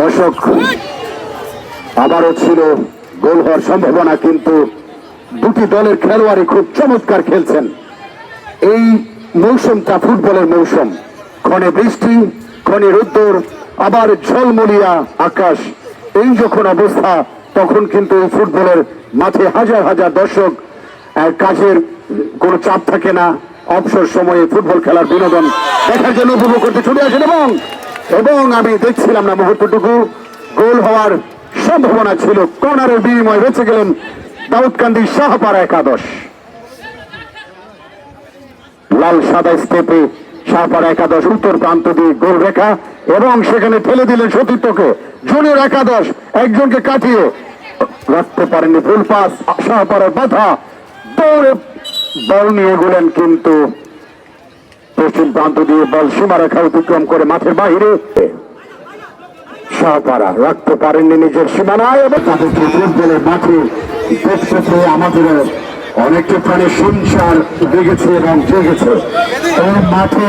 দর্শক, আবারও ছিল গোল হওয়ার সম্ভাবনা, কিন্তু দুটি দলের খেলোয়াড়ই খুব চমৎকার খেলছেন। এই মৌসুমটা ফুটবলের মৌসুম। ক্ষণে বৃষ্টি, ক্ষণে রোদ্দুর, আবার ঝলমলিয়া আকাশ। এই যখন অবস্থা, তখন কিন্তু এই ফুটবলের মাঠে হাজার হাজার দর্শক কাজের কোনো চাপ থাকে না। অবসর সময়ে ফুটবল খেলার বিনোদন দেখার জন্য উপভোগ করতে ছুটে আসেন এবং এবং আমি দেখছিলাম না মুহূর্তটুকু। গোল হওয়ার সম্ভাবনা ছিল। কর্নারের বিনিময় বেঁচে গেলেন দাউদকান্দি শাহপাড়া একাদশ। লাল সাদা স্টেপে শাহপাড়া একাদশ উত্তর প্রান্ত দিয়ে গোল রেখা এবং সেখানে ঠেলে দিলেন সতীর্থকে। জুনিয়র একাদশ একজনকে কাটিয়ে রাখতে পারেননি ফুল পাস, শাহপাড়ার বাধা। দৌড়ে বল নিয়ে গেলেন কিন্তু পশ্চিম প্রান্ত দিয়ে বল সীমারেখা অতিক্রম করে মাঠের বাহিরে শাহপাড়া রাখতে পারেননি নিজের সীমানায় এবং তাদেরকে ফুটবলের মাঠে দেখতে আমাদের অনেকটা প্রাণে সংসার জেগেছে এবং জেগেছে। এবং মাঠে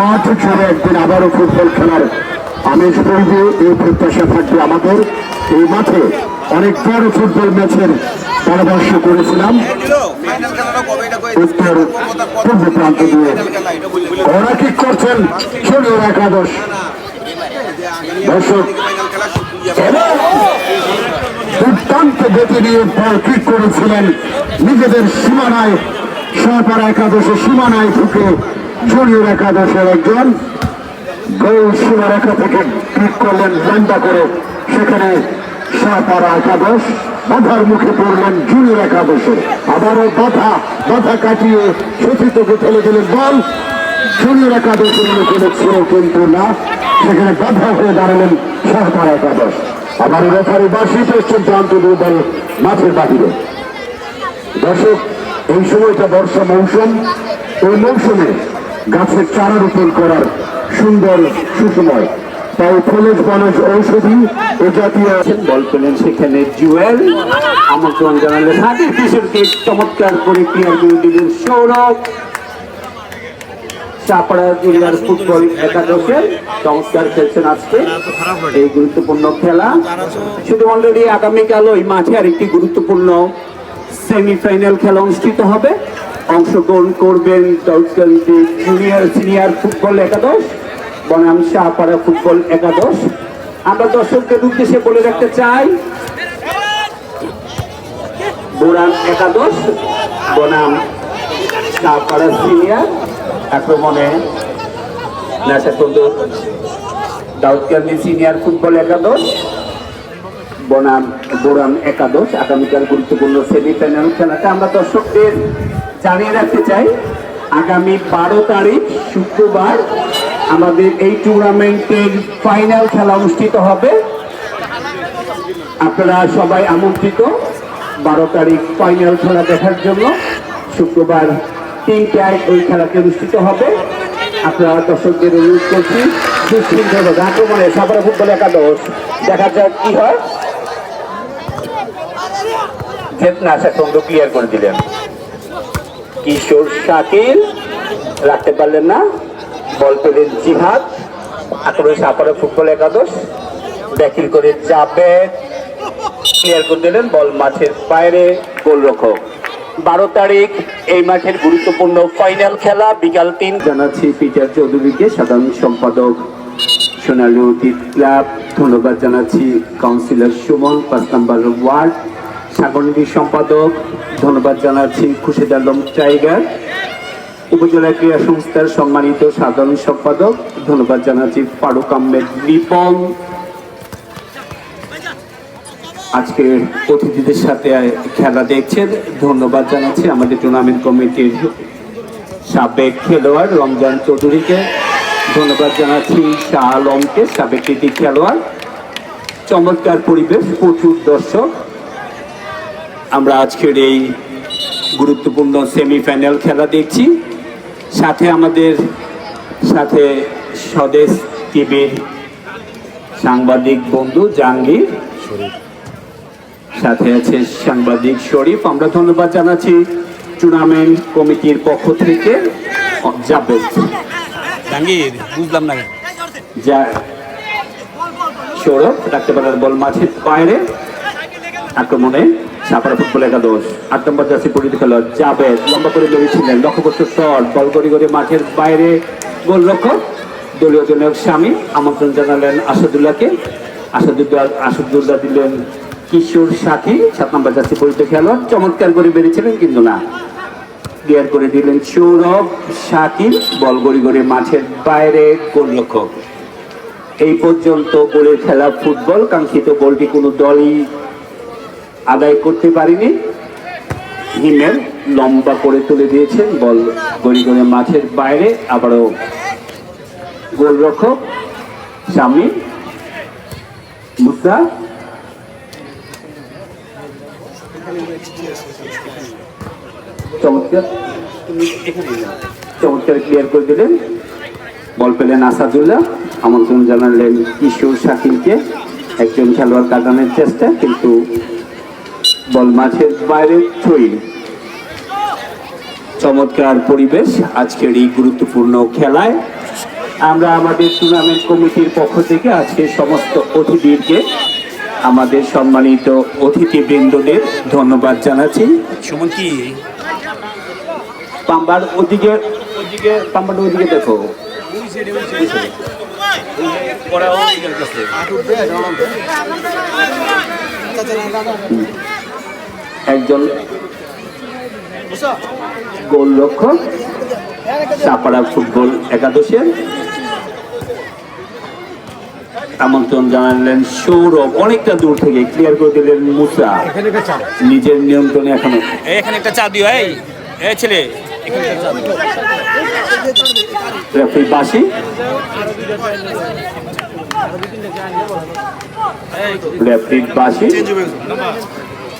মাঠ ছেড়ে একদিন আবারও ফুটবল খেলার আমেজ পড়বে এই প্রত্যাশা থাকবে আমাদের। এই মাঠে অনেক বড় ফুটবল ম্যাচের পরামর্শ করেছিলাম। উত্তর পূর্ব প্রান্ত দিয়ে। ওরা কি করছেন? জুনিয়র একাদশ। দর্শক, দুর্দান্ত গতি নিয়ে বল কিক করেছিলেন। নিজেদের সীমানায়, সহপাড়া একাদশের সীমানায় ঢুকে জুনিয়র একাদশের একজন গোল সীমারেখা থেকে ক্লিক করলেন লম্বা করে। সেখানে সহপাড়া একাদশ। বাধার মুখে পড়লেন জুনিয়র একাদশের আবারও বাধা বাধা কাটিয়ে সতীর্থকে ফেলে দিলেন বল। জুনিয়র একাদশের মুখে ছিল কিন্তু না। সেখানে বাধা হয়ে দাঁড়ালেন সহপাড়া একাদশ। আবার রেফারি বাসি প্রান্ত দিয়ে দল মাঠের বাহিরে। দর্শক, এই সময়টা বর্ষা মৌসুম। ওই মৌসুমে গাছের চারা রোপণ করার সুন্দর সুসময়। তাই সেখানে জুয়েল। ফুটবল একাদশের খেলছেন এই গুরুত্বপূর্ণ খেলা। শুধু অলরেডি আগামীকাল ওই মাঠে আরেকটি গুরুত্বপূর্ণ সেমিফাইনাল খেলা অনুষ্ঠিত হবে। অংশগ্রহণ করবেন জুনিয়র সিনিয়র ফুটবল একাদশ বনাম শাহপাড়া ফুটবল একাদশ। আমরা দর্শকদের উদ্দেশ্যে বলে রাখতে চাই বোরান একাদশ, বনাম শাহপাড়া সিনিয়র, আক্রমণে দাউদকান্দি সিনিয়র ফুটবল একাদশ, বনাম বোরাম একাদশ, আগামীকাল গুরুত্বপূর্ণ সেমিফাইনাল খেলাটা আমরা দর্শকদের জানিয়ে রাখতে চাই। আগামী বারো তারিখ শুক্রবার আমাদের এই টুর্নামেন্টের ফাইনাল খেলা অনুষ্ঠিত হবে। আপনারা সবাই আমন্ত্রিত বারো তারিখ ফাইনাল খেলা দেখার জন্য। শুক্রবার তিনটায় ওই খেলাটি অনুষ্ঠিত হবে। আপনারা দর্শকদের অনুরোধ করছি সুশৃঙ্খলভাবে আক্রমণে ফুটবল একাদশ। দেখা যাক কি হয়। চেতনা ক্লিয়ার করে দিলেন। কিশোর শাকিল, রাখতে পারলেন না। বল পেলেন জিহাদ আক্রমণে ফুটবল একাদশ। ব্যাকিল করে যাবে ক্লিয়ার করে দিলেন বল মাঠের বাইরে গোলরক্ষক। বারো তারিখ এই মাঠের গুরুত্বপূর্ণ ফাইনাল খেলা, বিকাল তিন। জানাচ্ছি পিটার চৌধুরীকে সাধারণ সম্পাদক সোনালী অতীত ক্লাব। ধন্যবাদ জানাচ্ছি কাউন্সিলর সুমন, পাঁচ নম্বর ওয়ার্ড। সাংগঠনিক সম্পাদক, ধন্যবাদ জানাচ্ছি খুশিদ আলম টাইগার। উপজেলা ক্রীড়া সংস্থার সম্মানিত সাধারণ সম্পাদক, ধন্যবাদ জানাচ্ছি ফারুক আহমেদ রিপন আজকে অতিথিদের সাথে খেলা দেখছেন, ধন্যবাদ জানাচ্ছি আমাদের টুর্নামেন্ট কমিটির সাবেক খেলোয়াড় রমজান চৌধুরীকে। ধন্যবাদ জানাচ্ছি শাহ আলমকে, সাবেক কৃতি খেলোয়াড়। চমৎকার পরিবেশ, প্রচুর দর্শক। আমরা আজকের এই গুরুত্বপূর্ণ সেমিফাইনাল খেলা দেখছি। সাথে আমাদের সাথে স্বদেশ টিভির সাংবাদিক বন্ধু জাহাঙ্গীর। সাথে আছে সাংবাদিক শরীফ। আমরা ধন্যবাদ জানাচ্ছি টুর্নামেন্ট কমিটির পক্ষ থেকে। জাবেদ জাহাঙ্গীর বুঝলাম না যা সৌরভ পারেন বল মাঠের বাইরে। আক্রমণে সাপারা ফুটবল একাদশ, আট নম্বর জার্সি পরিচিত খেলোয়াড় জাবেদ লম্বা করে বেরিয়েছিলেন লক্ষ্যবস্তু শট, বল গড়ি গড়ি মাঠের বাইরে গোলরক্ষক দলীয় জনক স্বামী আমন্ত্রণ জানালেন আসাদুল্লাহকে। আসাদুল্লাহ আসাদুল্লাহ দিলেন কিশোর সাথী, সাত নম্বর জার্সি পরিচিত খেলোয়াড়। চমৎকার করে বেরিয়েছিলেন কিন্তু না। ক্লিয়ার করে দিলেন সৌরভ শাকিল বল গড়ি গড়ি মাঠের বাইরে গোলরক্ষক এই পর্যন্ত গোলে খেলা ফুটবল, কাঙ্ক্ষিত গোলটি কোনো দলই আদায় করতে পারিনি। হিমের লম্বা করে তুলে দিয়েছেন বল গড়ি গড়ি মাঠের বাইরে, আবারও গোলরক্ষক স্বামী মুদ্রা চমৎকার। চমৎকার ক্লিয়ার করে দিলেন। বল পেলেন আসাদুল্লাহ, আমন্ত্রণ জানালেন কিশোর শাকিলকে। একজন খেলোয়াড় কাটানোর চেষ্টা, কিন্তু বল মাঠের বাইরে ছুঁই। চমৎকার পরিবেশ আজকের এই গুরুত্বপূর্ণ খেলায়। আমরা আমাদের টুর্নামেন্ট কমিটির পক্ষ থেকে আজকে সমস্ত অতিথিদেরকে আমাদের সম্মানিত অতিথিবৃন্দদের ধন্যবাদ জানাচ্ছি। সুমন কি? পাম্বার ওদিকে ওদিকে পাম্বার ওদিকে দেখো। ওরা একজন গোল গোলরক্ষক চাপাড়া ফুটবল একাদশের। আমন্ত্রণ জানালেন সৌরভ অনেকটা দূর থেকে ক্লিয়ার করে দিলেন মুসা। নিজের নিয়ন্ত্রণে এখনও। এই এখানে একটা চা দিও এই এই ছেলে রেফারি বাসি রেফারি বাসি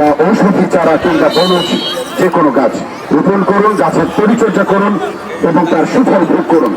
বা ঔষধি চারা কিংবা বনজ যে কোনো গাছ রোপণ করুন, গাছের পরিচর্যা করুন এবং তার সুফল ভোগ করুন।